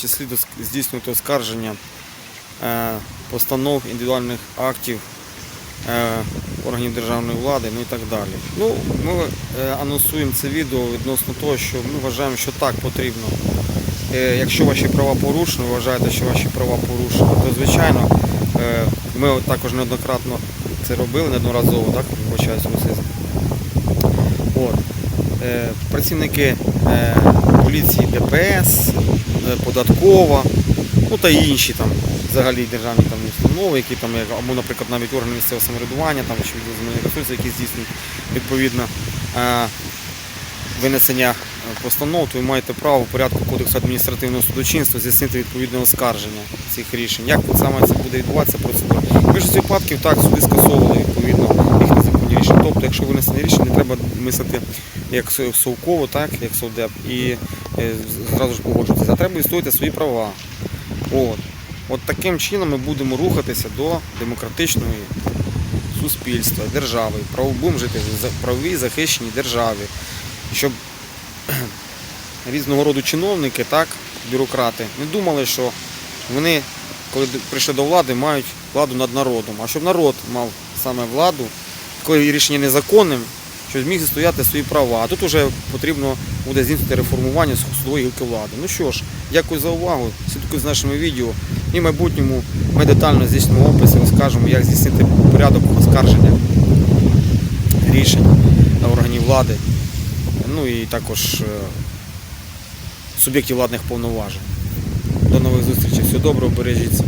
числі дос- здійснювати оскарження е, постанов індивідуальних актів е, органів державної влади, ну і так далі. Ну, ми е, анонсуємо це відео відносно того, що ми вважаємо, що так потрібно. Якщо ваші права порушені, вважаєте, що ваші права порушені, то звичайно ми також неоднократно це робили, неодноразово, так. Е, Працівники е, поліції ДПС, е, податкова, ну та інші там взагалі державні там установи, які там, або, наприклад, навіть органи місцевого самоврядування, там чи ресурси, які здійснюють відповідно е, винесення е, постанов, то ви маєте право в порядку Кодексу адміністративного судочинства здійснити відповідне оскарження цих рішень. Як саме це буде відбуватися процедура? В більшості випадків так, суди скасовували відповідно якщо винесені рішення, не треба мислити як совково, так, як совдеп, і е, зразу ж погоджуватися. А треба відстояти свої права. От. От таким чином ми будемо рухатися до демократичної суспільства, держави. Будемо жити в правовій захищеній державі, щоб різного роду чиновники, так, бюрократи, не думали, що вони, коли прийшли до влади, мають владу над народом. А щоб народ мав саме владу, коли рішення незаконним, щоб зміг стояти свої права. А тут вже потрібно буде здійснити реформування судової гілки влади. Ну що ж, дякую за увагу. Слідкуйте з нашими відео. І в майбутньому ми детально здійснимо опис і розкажемо, як здійснити порядок оскарження рішень органів влади, ну і також е, суб'єктів владних повноважень. До нових зустрічей. Всього доброго, бережіть.